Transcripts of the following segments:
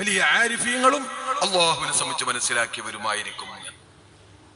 വലിയ ആരിഫീങ്ങളും അള്ളാഹുവിനെ സംബന്ധിച്ച് മനസ്സിലാക്കിയവരുമായിരിക്കും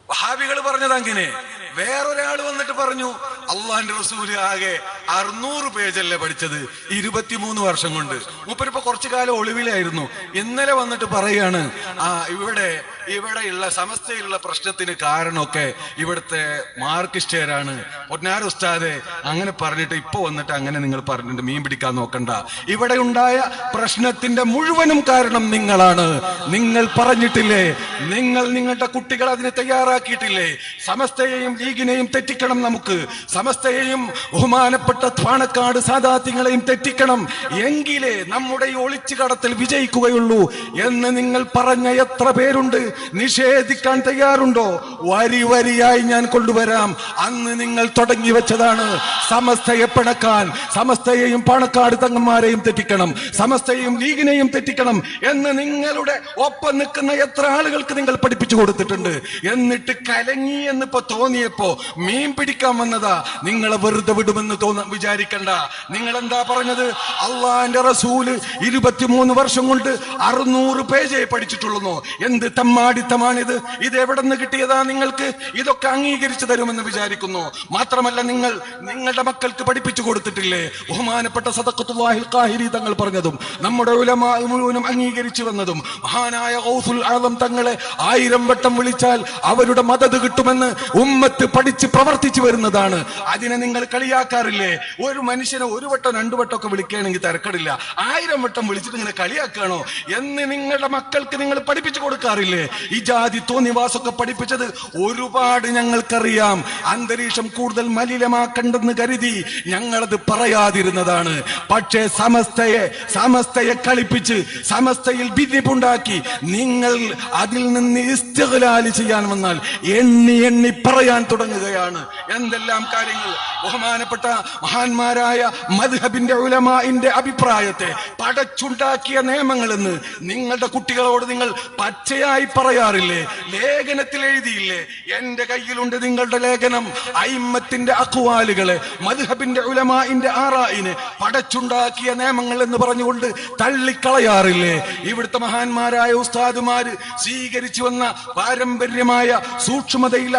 വഹാബികൾ പറഞ്ഞത് അങ്ങനെ വേറൊരാൾ വന്നിട്ട് പറഞ്ഞു അള്ളാഹിന്റെ റസൂൽ ആകെ അറുന്നൂറ് പേജല്ലേ പഠിച്ചത് ഇരുപത്തിമൂന്ന് വർഷം കൊണ്ട്. മൂപ്പരിപ്പോ കുറച്ചു കാലം ഒളിവിലായിരുന്നു. ഇന്നലെ വന്നിട്ട് പറയാണ് ആ ഇവിടെ ഇവിടെയുള്ള സമസ്തയിലുള്ള പ്രശ്നത്തിന് കാരണമൊക്കെ ഇവിടുത്തെ മാർക്കിസ്റ്റേരാണ് പൊന്നാര ഉസ്താദെ അങ്ങനെ പറഞ്ഞിട്ട് ഇപ്പൊ വന്നിട്ട് അങ്ങനെ നിങ്ങൾ പറഞ്ഞിട്ട് മീൻ പിടിക്കാൻ നോക്കണ്ട. ഇവിടെ ഉണ്ടായ പ്രശ്നത്തിന്റെ മുഴുവനും കാരണം നിങ്ങളാണ്. നിങ്ങൾ പറഞ്ഞിട്ടില്ലേ? നിങ്ങൾ നിങ്ങളുടെ കുട്ടികൾ അതിന് തയ്യാറാക്കിയിട്ടില്ലേ? സമസ്തയെയും ലീഗിനെയും തെറ്റിക്കണം നമുക്ക്. സമസ്തയെയും ബഹുമാനപ്പെട്ട പാണക്കാട് സാദാത്യങ്ങളെയും തെറ്റിക്കണം. എങ്കിലേ നമ്മുടെ ഈ ഒളിച്ചു കടത്തിൽ വിജയിക്കുകയുള്ളൂ എന്ന് നിങ്ങൾ പറഞ്ഞ എത്ര പേരുണ്ട്? നിഷേധിക്കാൻ തയ്യാറുണ്ടോ? വരി വരിയായി ഞാൻ കൊണ്ടുവരാം. അന്ന് നിങ്ങൾ തുടങ്ങി വെച്ചതാണ് സമസ്തയെ പിണക്കാൻ. സമസ്തയെയും പാണക്കാട് തങ്ങന്മാരെയും തെറ്റിക്കണം. സമസ്തയെയും ലീഗിനെയും തെറ്റിക്കണം എന്ന് നിങ്ങളുടെ ഒപ്പം നിൽക്കുന്ന എത്ര ആളുകൾക്ക് നിങ്ങൾ പഠിപ്പിച്ചു കൊടുത്തിട്ടുണ്ട്? എന്നിട്ട് കലങ്ങി എന്നിപ്പോ തോന്നിയപ്പോ മീൻ പിടിക്കാൻ വന്നതാ. നിങ്ങളെ വെറുതെ വിടുമെന്ന് തോന്ന വിചാരിക്കണ്ട. നിങ്ങൾ എന്താ പറഞ്ഞത്? അള്ളാന്റെ റസൂൽ ഇരുപത്തിമൂന്ന് വർഷം കൊണ്ട് അറുന്നൂറ് പേജേ പഠിച്ചിട്ടുള്ളൂ എന്ത് തമ്മാടിത്തമാണിത് ഇത് എവിടെ നിന്ന് കിട്ടിയതാ നിങ്ങൾക്ക്? ഇതൊക്കെ അംഗീകരിച്ചു തരുമെന്ന് വിചാരിക്കുന്നു. മാത്രമല്ല നിങ്ങൾ നിങ്ങളുടെ മക്കൾക്ക് പഠിപ്പിച്ചു കൊടുത്തിട്ടില്ലേ? ബഹുമാനപ്പെട്ട സദഖത്തുല്ലാഹിൽ കാഹിരി തങ്ങൾ പറഞ്ഞതും നമ്മുടെ മുഴുവനും അംഗീകരിച്ചു വന്നതും മഹാനായ ഔസുൽ ആദം തങ്ങളെ ആയിരം വട്ടം വിളിച്ചാൽ അവരുടെ മദത് കിട്ടുമെന്ന് ഉമ്മത്ത് പഠിച്ച് പ്രവർത്തിച്ചു വരുന്നതാണ്. അതിനെ നിങ്ങൾ കളിയാക്കാറില്ലേ? ഒരു മനുഷ്യനെ ഒരു വട്ടം രണ്ടു വട്ടം ഒക്കെ വിളിക്കുകയാണെങ്കിൽ തിരക്കടില്ല. ആയിരം വട്ടം വിളിച്ചിട്ട് ഇങ്ങനെ കളിയാക്കുകയാണോ? എന്ന് നിങ്ങളുടെ മക്കൾക്ക് നിങ്ങൾ പഠിപ്പിച്ചു കൊടുക്കാറില്ലേ? ഈ ജാതി തോന്നിവാസൊക്കെ പഠിപ്പിച്ചത് ഒരുപാട് ഞങ്ങൾക്കറിയാം. അന്തരീക്ഷം കൂടുതൽ മലിനമാക്കണ്ടെന്ന് കരുതി ഞങ്ങളത് പറയാതിരുന്നതാണ്. പക്ഷേ സമസ്തയെ സമസ്തയെ കളിപ്പിച്ച് സമസ്തയിൽ ഭിന്നിപ്പുണ്ടാക്കി നിങ്ങൾ അതിൽ നിന്ന് ഇസ്തകലാലി ചെയ്യാൻ വന്നാൽ എണ്ണി എണ്ണി പറയാൻ തുടങ്ങുകയാണ്. എന്തെല്ലാം കാര്യങ്ങൾ. ബഹുമാനപ്പെട്ട മഹാന്മാരായ മദ്ഹബിന്റെ ഉലമാന്റെ അഭിപ്രായത്തെ പടച്ചുണ്ടാക്കിയ നിയമങ്ങളെന്ന് നിങ്ങളുടെ കുട്ടികളോട് നിങ്ങൾ പച്ചയായി പറയാറില്ലേ? ലേഖനത്തിൽ എഴുതിയില്ലേ? എന്റെ കയ്യിലുണ്ട് നിങ്ങളുടെ ലേഖനം. അയിമ്മത്തിന്റെ അക്വാലുകളെ മദ്ഹബിന്റെ ഉലമാന്റെ ആറായിനെ പടച്ചുണ്ടാക്കിയ നിയമങ്ങൾ എന്ന് പറഞ്ഞുകൊണ്ട് തള്ളിക്കളയാറില്ലേ? ഇവിടുത്തെ മഹാന്മാരായ ഉസ്താദുമാര് സ്വീകരിച്ചു വന്ന പാരമ്പര്യമായ സൂക്ഷ്മതയിൽ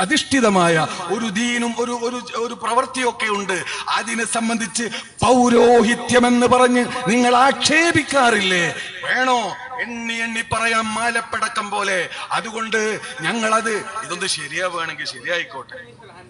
അധിഷ്ഠിതമായ ഒരു ദീനും ഒരു ഒരു ഒരു പ്രവൃത്തിയൊക്കെ ഉണ്ട്. അതിനെ സംബന്ധിച്ച് പൗരോഹിത്യം എന്ന് പറഞ്ഞ് നിങ്ങൾ ആക്ഷേപിക്കാറില്ലേ? വേണോ? എണ്ണി എണ്ണി പറയാം മാലപ്പടക്കം പോലെ. അതുകൊണ്ട് ഞങ്ങളത് ഇതൊന്ന് ശരിയാവുകയാണെങ്കിൽ ശരിയായിക്കോട്ടെ.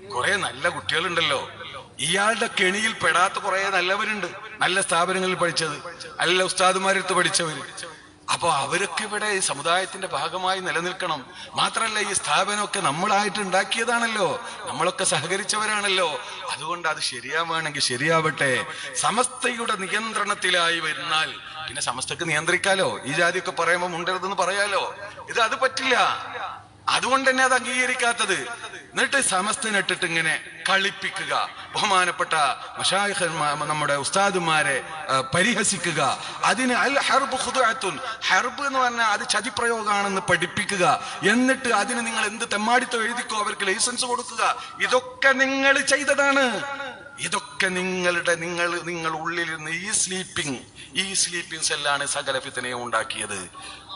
കുറെ നല്ല കുട്ടികളുണ്ടല്ലോ. ഇയാളുടെ കെണിയിൽ പെടാത്ത കുറെ നല്ലവരുണ്ട്. നല്ല സ്ഥാപനങ്ങളിൽ പഠിച്ചത്. നല്ല ഉസ്താദുമാരെടുത്ത് പഠിച്ചവര്. അപ്പൊ അവരൊക്കെ ഇവിടെ ഈ സമുദായത്തിന്റെ ഭാഗമായി നിലനിൽക്കണം. മാത്രമല്ല ഈ സ്ഥാപനമൊക്കെ നമ്മളായിട്ട് ഉണ്ടാക്കിയതാണല്ലോ. നമ്മളൊക്കെ സഹകരിച്ചവരാണല്ലോ. അതുകൊണ്ട് അത് ശരിയാവുകയാണെങ്കിൽ ശരിയാവട്ടെ. സമസ്തയുടെ നിയന്ത്രണത്തിലായി വരുന്നാൽ പിന്നെ സമസ്തക്ക് നിയന്ത്രിക്കാലോ? ഈ ജാതിയൊക്കെ പറയുമ്പോൾ മുണ്ടരുതെന്ന് പറയാലോ? ഇത് അത് പറ്റില്ല. അതുകൊണ്ട് തന്നെ അത് അംഗീകരിക്കാത്തത്. എന്നിട്ട് സമസ്തനിട്ടിട്ട് ഇങ്ങനെ കളിപ്പിക്കുക. ബഹുമാനപ്പെട്ട മഷായിഖന്മാ- നമ്മുടെ ഉസ്താദുമാരെ പരിഹസിക്കുക. അതിന് അൽ ഹർബ് ഹുദുഅത്തുൻ ഹർബ് എന്ന് പറഞ്ഞാൽ അത് ചതിപ്രയോഗമാണെന്ന് പഠിപ്പിക്കുക. എന്നിട്ട് അതിന് നിങ്ങൾ എന്ത് തെമ്മാടിത്തം എഴുതിക്കോ അവർക്ക് ലൈസൻസ് കൊടുക്കുക. ഇതൊക്കെ നിങ്ങൾ ചെയ്തതാണ്. ഇതൊക്കെ നിങ്ങളുടെ നിങ്ങൾ നിങ്ങൾ ഉള്ളിലിരുന്ന് ഈ സ്ലീപ്പിംഗ് ഈ സ്ലീപ്പിംഗ് സെല്ലാണ് സകല ഫിത്തനയും ഉണ്ടാക്കിയത്.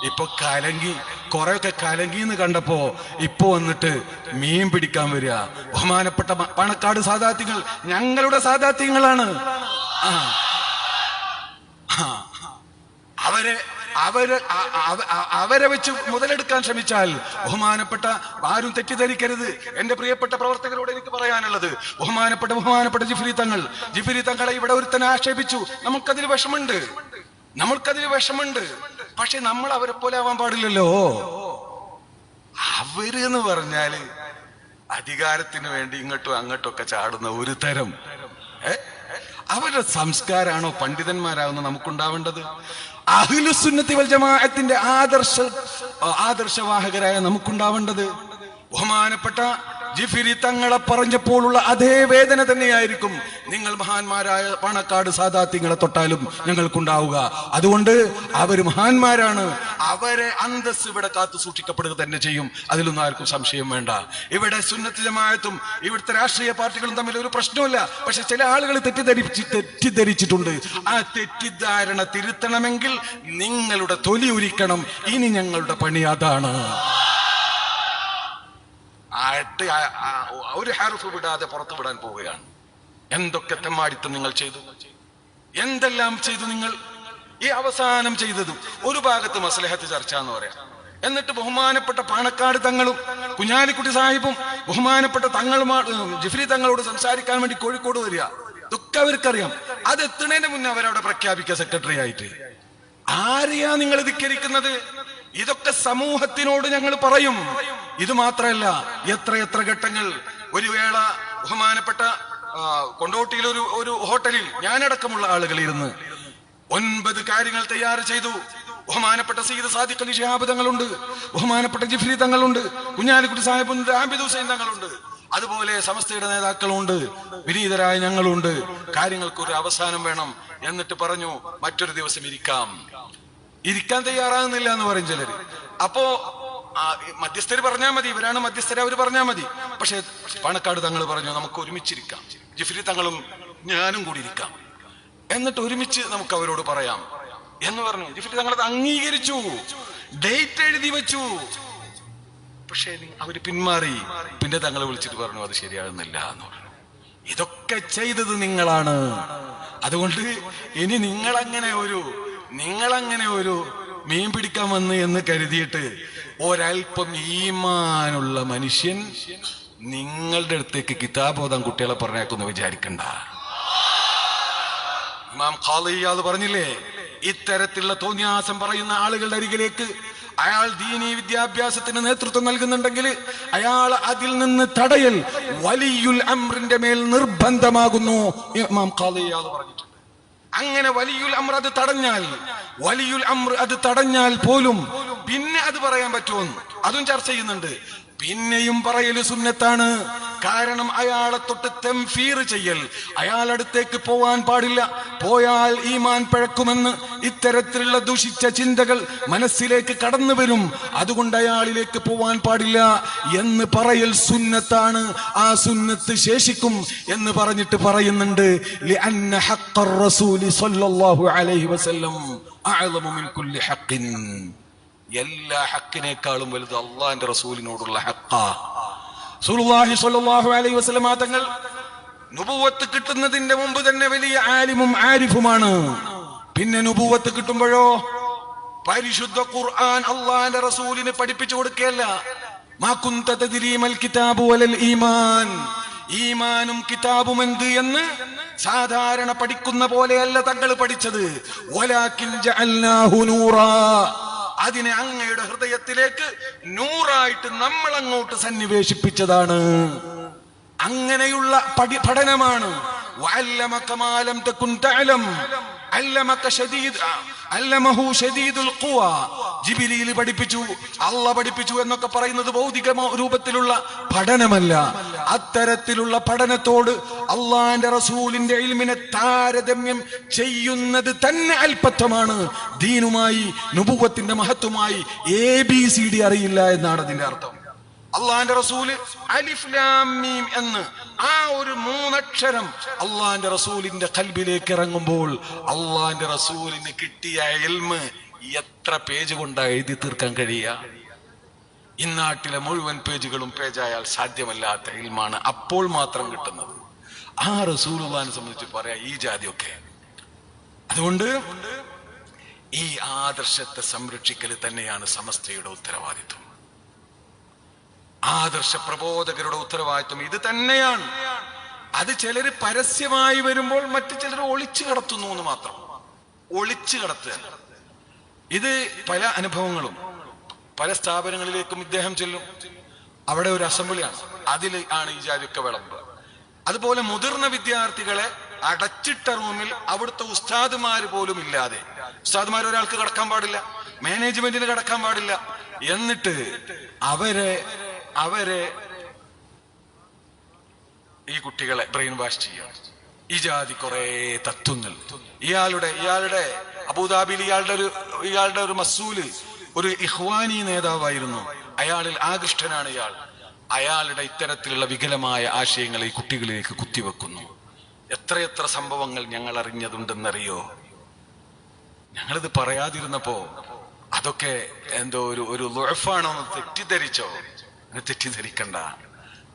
ഇപ്പൊ കലങ്ങി കുറെയൊക്കെ കലങ്കി എന്ന് കണ്ടപ്പോ ഇപ്പൊ വന്നിട്ട് മീൻ പിടിക്കാൻ വരിക. ബഹുമാനപ്പെട്ട പണക്കാട് സാധാത്യങ്ങൾ ഞങ്ങളുടെ സാധാത്യങ്ങളാണ്. അവരെ അവർ അവരെ വെച്ച് മുതലെടുക്കാൻ ശ്രമിച്ചാൽ ബഹുമാനപ്പെട്ട ആരും തെറ്റിദ്ധരിക്കരുത്. എന്റെ പ്രിയപ്പെട്ട പ്രവർത്തകരോട് എനിക്ക് പറയാനുള്ളത് ബഹുമാനപ്പെട്ട ബഹുമാനപ്പെട്ട ജിഫിരി തങ്ങൾ ജിഫിരി തങ്ങളെ ഇവിടെ ഒരുത്തനെ ആക്ഷേപിച്ചു. നമുക്കതിൽ വിഷമുണ്ട് നമ്മൾക്കതിൽ വിഷമുണ്ട് പക്ഷെ നമ്മൾ അവരെ പോലെ ആവാൻ പാടില്ലല്ലോ. അവർ എന്ന് പറഞ്ഞാൽ അധികാരത്തിന് വേണ്ടി ഇങ്ങോട്ടും അങ്ങോട്ടും ഒക്കെ ചാടുന്ന ഒരു തരം? അവരുടെ സംസ്കാരാണോ പണ്ഡിതന്മാരാകുന്ന നമുക്കുണ്ടാവേണ്ടത്? അഖിലുസുന്നത്തി വൽ ജമാഅത്തിന്റെ ആദർശ ആദർശവാഹകരായ നമുക്കുണ്ടാവേണ്ടത് ബഹുമാനപ്പെട്ട ജിഫിരി തങ്ങളെ പറഞ്ഞപ്പോഴുള്ള അതേ വേദന തന്നെയായിരിക്കും നിങ്ങൾ മഹാന്മാരായ പണക്കാട് സാദാത്യങ്ങളെ തൊട്ടാലും ഞങ്ങൾക്കുണ്ടാവുക. അതുകൊണ്ട് അവർ മഹാന്മാരാണ്. അവരെ അന്തസ് ഇവിടെ കാത്തു സൂക്ഷിക്കപ്പെടുക തന്നെ ചെയ്യും. അതിലൊന്നും ആർക്കും സംശയം വേണ്ട. ഇവിടെ സുന്നത്ത് ജമാഅത്തും ഇവിടുത്തെ രാഷ്ട്രീയ പാർട്ടികളും തമ്മിൽ ഒരു പ്രശ്നമില്ല പക്ഷെ ചില ആളുകൾ തെറ്റിദ്ധരിച്ച് തെറ്റിദ്ധരിച്ചിട്ടുണ്ട്. ആ തെറ്റിദ്ധാരണ തിരുത്തണമെങ്കിൽ നിങ്ങളുടെ തൊലി ഉരിക്കണം. ഇനി ഞങ്ങളുടെ പണി അതാണ്. ഒരു ഹാർഫ് വിടാതെ പുറത്തു വിടാൻ പോവുകയാണ്. എന്തൊക്കെ തെമ്മാടിത്തം നിങ്ങൾ ചെയ്തു? എന്തെല്ലാം ചെയ്തു നിങ്ങൾ? ഈ അവസാനം ചെയ്തതും ഒരു ഭാഗത്ത് മസ്ലഹത്ത് ചർച്ച എന്ന് പറയാം. എന്നിട്ട് ബഹുമാനപ്പെട്ട പാണക്കാട് തങ്ങളും കുഞ്ഞാലിക്കുട്ടി സാഹിബും ബഹുമാനപ്പെട്ട തങ്ങൾ ജിഫ്രി തങ്ങളോട് സംസാരിക്കാൻ വേണ്ടി കോഴിക്കോട് വരിക. ഇതൊക്കെ അവർക്കറിയാം. അത് എത്തുന്നതിന് മുന്നേ അവരവിടെ പ്രഖ്യാപിക്കുക സെക്രട്ടറി ആയിട്ട്. ആരെയാ നിങ്ങൾ ധിക്കരിക്കുന്നത്? ഇതൊക്കെ സമൂഹത്തിനോട് ഞങ്ങൾ പറയും. ഇത് മാത്രമല്ല എത്ര എത്ര ഘട്ടങ്ങൾ. ഒരു വേള ബഹുമാനപ്പെട്ട കൊണ്ടോട്ടിയിൽ ഒരു ഒരു ഹോട്ടലിൽ ഞാനടക്കമുള്ള ആളുകൾ ഇരുന്ന് ഒൻപത് കാര്യങ്ങൾ തയ്യാർ ചെയ്തു. ബഹുമാനപ്പെട്ട സീത സാദിഖ് അലി ഷിഹാബ് തങ്ങളുണ്ട്. ബഹുമാനപ്പെട്ട ജിഫ്രി തങ്ങളുണ്ട്. കുഞ്ഞാലിക്കുട്ടി സാഹിബുണ്ട് ആബിദ് ഹുസൈൻ തങ്ങളുണ്ട്. അതുപോലെ സമസ്തയുടെ നേതാക്കളുണ്ട് വിനീതരായ ഞങ്ങളുണ്ട്. കാര്യങ്ങൾക്ക് ഒരു അവസാനം വേണം എന്നിട്ട് പറഞ്ഞു മറ്റൊരു ദിവസം ഇരിക്കാം. ഇരിക്കാൻ തയ്യാറാകുന്നില്ല എന്ന് പറയും ചിലര്. അപ്പോ മധ്യസ്ഥർ പറഞ്ഞാൽ മതി ഇവരാണ് മധ്യസ്ഥർ അവർ പറഞ്ഞാൽ മതി. പക്ഷെ പണക്കാട് തങ്ങൾ പറഞ്ഞു നമുക്ക് ഒരുമിച്ചിരിക്കാം. ജിഫ്രി തങ്ങളും ഞാനും കൂടി ഇരിക്കാം. എന്നിട്ട് ഒരുമിച്ച് നമുക്ക് അവരോട് പറയാം എന്ന് പറഞ്ഞു. ജിഫിലി തങ്ങളത് അംഗീകരിച്ചു. ഡേറ്റ് എഴുതി വെച്ചു. പക്ഷേ അവർ പിന്മാറി. പിന്നെ തങ്ങളെ വിളിച്ചിട്ട് പറഞ്ഞു അത് ശരിയാകുന്നില്ല എന്ന് പറഞ്ഞു. ഇതൊക്കെ ചെയ്തത് നിങ്ങളാണ്. അതുകൊണ്ട് ഇനി നിങ്ങളങ്ങനെ ഒരു നിങ്ങളങ്ങനെ ഒരു മീൻ പിടിക്കാൻ വന്ന് എന്ന് കരുതിയിട്ട് ഒരൽപ്പം ഈമാനുള്ള മനുഷ്യൻ നിങ്ങളുടെ അടുത്തേക്ക് കിതാബോധം കുട്ടികളെ പറഞ്ഞേക്കൊന്ന് വിചാരിക്കണ്ട. ഇമാം ഖാലിയാദ് പറഞ്ഞില്ലേ? ഇത്തരത്തിലുള്ള തോന്നിയാസം പറയുന്ന ആളുകളുടെ അരികിലേക്ക് അയാൾ ദീനീ വിദ്യാഭ്യാസത്തിന് നേതൃത്വം നൽകുന്നുണ്ടെങ്കിൽ അയാൾ അതിൽ നിന്ന് തടയൽ വലിയുൽ അമ്രിന്റെ മേൽ നിർബന്ധമാകുന്നു ഇമാം ഖാലിയാദ് പറഞ്ഞിട്ടുണ്ട്. അങ്ങനെ വലിയുൽ അമ്ര അത് തടഞ്ഞാൽ വലിയുൽ അമ്ര അത് തടഞ്ഞാൽ പോലും പിന്നെ അത് പറയാൻ പറ്റുമെന്ന്. അതും ചർച്ച ചെയ്യുന്നുണ്ട്. പിന്നെയും പറയൽ സുന്നത്താണ്. കാരണം അയാളെ തൊട്ട് തെംഫീർ ചെയ്യൽ. അയാളടുത്തേക്ക് പോവാൻ പാടില്ല. പോയാൽ ഈമാൻ പഴക്കുമെന്ന് ഇത്തരത്തിലുള്ള ദുഷിച്ച ചിന്തകൾ മനസ്സിലേക്ക് കടന്നു വരും. അതുകൊണ്ട് അയാളിലേക്ക് പോവാൻ പാടില്ല. എന്ന് പറയൽ സുന്നത്താണ്. ആ സുന്നത്ത് ശേഷിക്കും എന്ന് പറഞ്ഞിട്ട് പറയുന്നുണ്ട്. എല്ലാ ഹക്കിനേക്കാളും വലുത് അള്ളാന്റെ റസൂലിനോടുള്ള ഹക്കാ അലൈഹി വസല്ലമ തങ്ങൾ നുബുവത്ത് കിട്ടുന്നതിന്റെ മുമ്പ് തന്നെ വലിയ ആലിമും ആരിഫുമാണ്. പിന്നെ നുബുവത്ത് കിട്ടുമ്പോഴോ പരിശുദ്ധ ഖുർആൻ അള്ളാന്റെ റസൂലിന് പഠിപ്പിച്ചു കൊടുക്കുകയല്ല. ഈമാനും കിതാബും എന്ത് എന്ന് സാധാരണ പഠിക്കുന്ന പോലെയല്ല തങ്ങൾ പഠിച്ചത്. അതിനെ അങ്ങയുടെ ഹൃദയത്തിലേക്ക് നൂറായിട്ട് നമ്മൾ അങ്ങോട്ട് സന്നിവേശിപ്പിച്ചതാണ്. അങ്ങനെയുള്ള പഠി പഠനമാണ് വഅല്ലമക ما لم തകുൻ തഅലം അല്ലമക شديد അല്ലമഹു ഷദീദുൽ ഖുവ ജിബിലിയിൽ പഠിപ്പിച്ചു. അള്ള പഠിപ്പിച്ചു എന്നൊക്കെ പറയുന്നത് ഭൗതിക രൂപത്തിലുള്ള പഠനമല്ല. അത്തരത്തിലുള്ള പഠനത്തോട് അള്ളാന്റെ റസൂലിന്റെ ഇൽമിനെ താരതമ്യം ചെയ്യുന്നത് തന്നെ അല്പത്വമാണ്. ദീനുമായി നുപുവത്തിന്റെ മഹത്വമായി എ ബി സി ഡി അറിയില്ല എന്നാണ് അതിന്റെ അർത്ഥം. അള്ളാന്റെ റസൂൽ അലിഫ് ലാം മീം എന്ന് ആ ഒരു മൂന്നക്ഷരം അള്ളാന്റെ റസൂലിന്റെ കൽബിലേക്ക് ഇറങ്ങുമ്പോൾ അള്ളാന്റെ റസൂലിന് കിട്ടിയ എൽമ് എത്ര പേജ് കൊണ്ടാ എഴുതി തീർക്കാൻ കഴിയുക? ഇന്നാട്ടിലെ മുഴുവൻ പേജുകളും പേജായാൽ സാധ്യമല്ലാത്ത ഇൽമാണ് അപ്പോൾ മാത്രം കിട്ടുന്നത്. ആ റസൂലുള്ളാനെ സംബന്ധിച്ച് പറയാ ഈ ജാതിയൊക്കെ. അതുകൊണ്ട് ഈ ആദർശത്തെ സംരക്ഷിക്കൽ തന്നെയാണ് സമസ്തയുടെ ഉത്തരവാദിത്വം. ആദർശ പ്രബോധകരുടെ ഉത്തരവാദിത്വം ഇത് തന്നെയാണ്. അത് ചിലർ പരസ്യമായി വരുമ്പോൾ മറ്റു ചിലർ ഒളിച്ചു കടത്തുന്നു എന്ന് മാത്രം. ഒളിച്ചു കടത്തുക. ഇത് പല അനുഭവങ്ങളും. പല സ്ഥാപനങ്ങളിലേക്കും ഇദ്ദേഹം ചെല്ലും. അവിടെ ഒരു അസംബ്ലിയാണ്. അതിൽ ആണ് ഈ ജാതിയൊക്കെ വിളമ്പുക. അതുപോലെ മുതിർന്ന വിദ്യാർത്ഥികളെ അടച്ചിട്ട റൂമിൽ അവിടുത്തെ ഉസ്താദുമാര് പോലും ഇല്ലാതെ. ഉസ്താദുമാർ ഒരാൾക്ക് കടക്കാൻ പാടില്ല. മാനേജ്മെന്റിന് കടക്കാൻ പാടില്ല. എന്നിട്ട് അവരെ അവരെ ഈ കുട്ടികളെ ബ്രെയിൻ വാഷ് ചെയ്യാം. ഈ ജാതി കുറെ തത്വങ്ങൾ ഇയാളുടെ ഇയാളുടെ അബുദാബിയിൽ ഇയാളുടെ ഒരു ഇയാളുടെ ഒരു മസൂൽ ഒരു ഇഹ്വാനി നേതാവായിരുന്നു. അയാളിൽ ആകൃഷ്ടനാണ് ഇയാൾ. അയാളുടെ ഇത്തരത്തിലുള്ള വികലമായ ആശയങ്ങൾ ഈ കുട്ടികളിലേക്ക് കുത്തിവെക്കുന്നു. എത്രയെത്ര സംഭവങ്ങൾ ഞങ്ങൾ അറിഞ്ഞതുണ്ടെന്നറിയോ ഞങ്ങളിത് പറയാതിരുന്നപ്പോ അതൊക്കെ എന്തോ ഒരു ഒരു ലുഴഫാണോ തെറ്റിദ്ധരിച്ചോ? തെറ്റിദ്ധരിക്കണ്ട.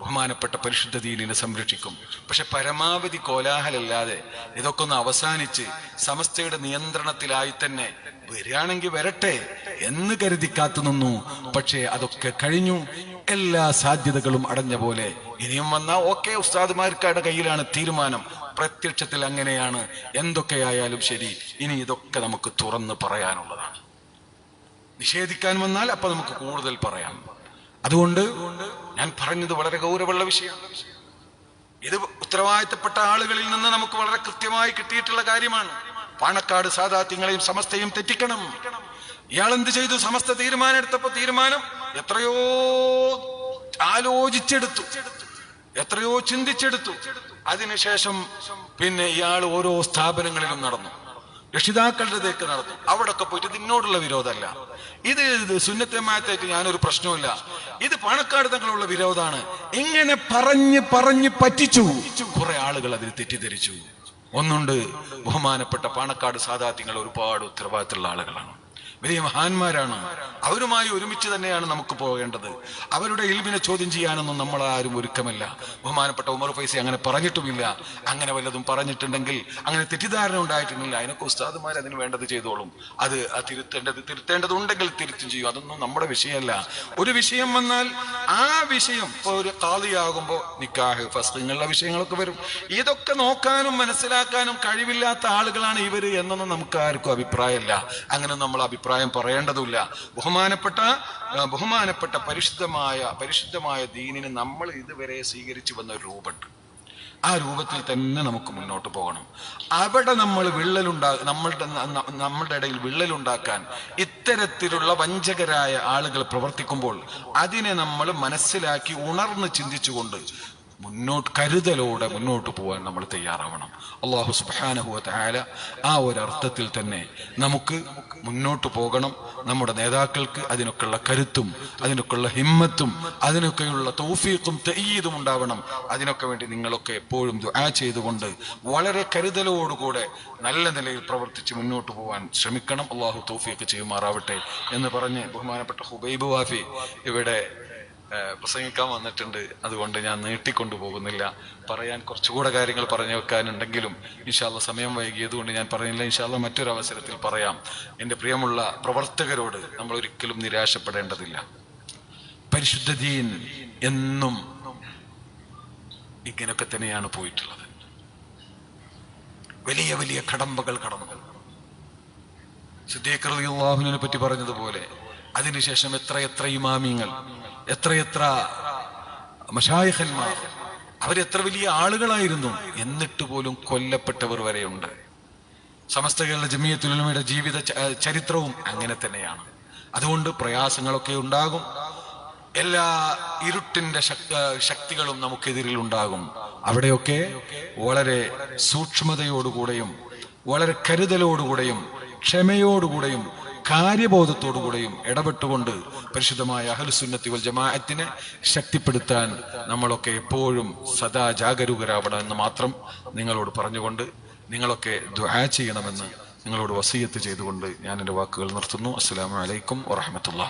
ബഹുമാനപ്പെട്ട പരിശുദ്ധ ദീനിനെ സംരക്ഷിക്കും. പക്ഷെ പരമാവധി കോലാഹലല്ലാതെ ഇതൊക്കെ ഒന്ന് അവസാനിച്ച് സമസ്തയുടെ നിയന്ത്രണത്തിലായി തന്നെ വരികയാണെങ്കിൽ വരട്ടെ എന്ന് കരുതി കാത്തു നിന്നു. പക്ഷേ അതൊക്കെ കഴിഞ്ഞു. എല്ലാ സാധ്യതകളും അടഞ്ഞ പോലെ ഇനിയും വന്ന ഓക്കെ ഉസ്താദ്മാർക്കാരുടെ കയ്യിലാണ് തീരുമാനം. പ്രത്യക്ഷത്തിൽ അങ്ങനെയാണ്. എന്തൊക്കെയായാലും ശരി ഇനി ഇതൊക്കെ നമുക്ക് തുറന്ന് പറയാനുള്ളതാണ്. നിഷേധിക്കാൻ വന്നാൽ അപ്പൊ നമുക്ക് കൂടുതൽ പറയാം. അതുകൊണ്ട് ഞാൻ പറഞ്ഞത് വളരെ ഗൗരവമുള്ള വിഷയമാണ്. ഇത് ഉത്തരവാദിത്തപ്പെട്ട ആളുകളിൽ നിന്ന് നമുക്ക് വളരെ കൃത്യമായി കിട്ടിയിട്ടുള്ള കാര്യമാണ്. പാണക്കാട് സാധാത്യങ്ങളെയും സമസ്തയും തെറ്റിക്കണം. ഇയാൾ എന്ത് ചെയ്തു? സമസ്ത തീരുമാനം എടുത്തപ്പോ തീരുമാനം എത്രയോ ആലോചിച്ചെടുത്തു. എത്രയോ ചിന്തിച്ചെടുത്തു. അതിനുശേഷം പിന്നെ ഇയാൾ ഓരോ സ്ഥാപനങ്ങളിലും നടന്നു. രക്ഷിതാക്കളുടെ തേക്ക് നടന്നു. അവിടൊക്കെ പോയിട്ട് ഇതിനോടുള്ള വിരോധമല്ല. ഇത് സുന്നത്തെ സുന്നത്തമായത്തേക്ക് ഞാനൊരു പ്രശ്നമില്ല ഇത് പണക്കാട് തങ്ങളുള്ള വിരോധാണ് ഇങ്ങനെ പറഞ്ഞ് പറഞ്ഞ് പറ്റിച്ചു. കുറെ ആളുകൾ അതിൽ തെറ്റിദ്ധരിച്ചു. ഒന്നുണ്ട് ബഹുമാനപ്പെട്ട പാണക്കാട് സാധാത്യങ്ങൾ ഒരുപാട് ഉത്തരവാദിത്തമുള്ള ആളുകളാണ്. വലിയ മഹാന്മാരാണ്. അവരുമായി ഒരുമിച്ച് തന്നെയാണ് നമുക്ക് പോകേണ്ടത്. അവരുടെ ഇൽമിനെ ചോദ്യം ചെയ്യാനൊന്നും നമ്മൾ ആരും ഒരുക്കമല്ല. ബഹുമാനപ്പെട്ട ഉമർ ഫൈസി അങ്ങനെ പറഞ്ഞിട്ടുമില്ല. അങ്ങനെ വല്ലതും പറഞ്ഞിട്ടുണ്ടെങ്കിൽ അങ്ങനെ തെറ്റിദ്ധാരണ ഉണ്ടായിട്ടുണ്ടെങ്കിൽ അതിനൊക്കെ ഉസ്താദുമാർ അതിന് വേണ്ടത് ചെയ്തോളും. അത് തിരുത്തേണ്ടത് തിരുത്തേണ്ടതുണ്ടെങ്കിൽ തിരുത്തും ചെയ്യും. അതൊന്നും നമ്മുടെ വിഷയമല്ല. ഒരു വിഷയം വന്നാൽ ആ വിഷയം ഇപ്പോൾ ഒരു കാളിയാകുമ്പോൾ നിക്കാഹ് ഫസ്റ്റിങ്ങുള്ള വിഷയങ്ങളൊക്കെ വരും. ഇതൊക്കെ നോക്കാനും മനസ്സിലാക്കാനും കഴിവില്ലാത്ത ആളുകളാണ് ഇവർ എന്നൊന്നും നമുക്ക് ആർക്കും അഭിപ്രായമല്ല. അങ്ങനെ നമ്മൾ അഭിപ്രായം പറയേണ്ടതുമില്ല. ബഹുമാനപ്പെട്ട ബഹുമാനപ്പെട്ട പരിശുദ്ധമായ പരിശുദ്ധമായ ദീനിന് നമ്മൾ ഇതുവരെ സ്വീകരിച്ചു വന്ന ഒരു രൂപമുണ്ട്. ആ രൂപത്തിൽ തന്നെ നമുക്ക് മുന്നോട്ട് പോകണം. അവിടെ നമ്മൾ വിള്ളലുണ്ടാ നമ്മളുടെ നമ്മളുടെ ഇടയിൽ വിള്ളലുണ്ടാക്കാൻ ഇത്തരത്തിലുള്ള വഞ്ചകരായ ആളുകൾ പ്രവർത്തിക്കുമ്പോൾ അതിനെ നമ്മൾ മനസ്സിലാക്കി ഉണർന്ന് ചിന്തിച്ചുകൊണ്ട് മുന്നോട്ട് കരുതലോടെ മുന്നോട്ട് പോകാൻ നമ്മൾ തയ്യാറാവണം. അള്ളാഹു സുബാനഹുവ താല ആ ഒരർത്ഥത്തിൽ തന്നെ നമുക്ക് മുന്നോട്ട് പോകണം. നമ്മുടെ നേതാക്കൾക്ക് അതിനൊക്കെയുള്ള കരുത്തും അതിനൊക്കെയുള്ള ഹിമ്മത്തും അതിനൊക്കെയുള്ള തൗഫീഖും തെയ്യതും ഉണ്ടാവണം. അതിനൊക്കെ വേണ്ടി നിങ്ങളൊക്കെ എപ്പോഴും ദുആ ചെയ്തുകൊണ്ട് വളരെ കരുതലോടുകൂടെ നല്ല നിലയിൽ പ്രവർത്തിച്ച് മുന്നോട്ട് പോകാൻ ശ്രമിക്കണം. അള്ളാഹു തൗഫീഖ് ചെയ്യുമാറാവട്ടെ എന്ന് പറഞ്ഞ് ബഹുമാനപ്പെട്ട ഹുബൈബ് വാഫി ഇവിടെ പ്രസംഗിക്കാൻ വന്നിട്ടുണ്ട്. അതുകൊണ്ട് ഞാൻ നീട്ടിക്കൊണ്ടു പോകുന്നില്ല പറയാൻ കുറച്ചുകൂടെ കാര്യങ്ങൾ പറഞ്ഞു വെക്കാനുണ്ടെങ്കിലും ഇൻഷാല്ല സമയം വൈകിയതുകൊണ്ട് ഞാൻ പറയുന്നില്ല. ഇൻഷാല്ല മറ്റൊരു അവസരത്തിൽ പറയാം. എന്റെ പ്രിയമുള്ള പ്രവർത്തകരോട് നമ്മൾ ഒരിക്കലും നിരാശപ്പെടേണ്ടതില്ല. പരിശുദ്ധ ദീൻ എന്നും ഇങ്ങനെയൊക്കെ തന്നെയാണ് പോയിട്ടുള്ളത്. വലിയ വലിയ കടമ്പകൾ കടന്നു. സിദ്ദീഖ് റളിയല്ലാഹുവിനെ പറ്റി പറഞ്ഞതുപോലെ അതിനുശേഷം എത്ര എത്ര ഇമാമിങ്ങൾ എത്രയെത്ര മഷായഖന്മാർ അവരെത്ര വലിയ ആളുകളായിരുന്നു. എന്നിട്ട് പോലും കൊല്ലപ്പെട്ടവർ വരെയുണ്ട്. സമസ്ത കേരള ജമിയത്തുലമയുടെ ജീവിത ചരിത്രവും അങ്ങനെ തന്നെയാണ്. അതുകൊണ്ട് പ്രയാസങ്ങളൊക്കെ ഉണ്ടാകും. എല്ലാ ഇരുട്ടിന്റെ ശക്തികളും നമുക്കെതിരിൽ ഉണ്ടാകും. അവിടെയൊക്കെ വളരെ സൂക്ഷ്മതയോടുകൂടെയും വളരെ കരുതലോടുകൂടെയും ക്ഷമയോടുകൂടെയും കാര്യബോധത്തോടുകൂടെയും ഇടപെട്ടുകൊണ്ട് പരിശുദ്ധമായ അഹലുസുന്നത്തി വൽ ജമാഅത്തിനെ ശക്തിപ്പെടുത്താൻ നമ്മളൊക്കെ എപ്പോഴും സദാ ജാഗരൂകരാവണം എന്ന് മാത്രം നിങ്ങളോട് പറഞ്ഞുകൊണ്ട് നിങ്ങളൊക്കെ ദുആ ചെയ്യണമെന്ന് നിങ്ങളോട് വസീയത്ത് ചെയ്തുകൊണ്ട് ഞാൻ എന്റെ വാക്കുകൾ നിർത്തുന്നു. അസ്സലാമു അലൈക്കും വറഹമത്തുള്ള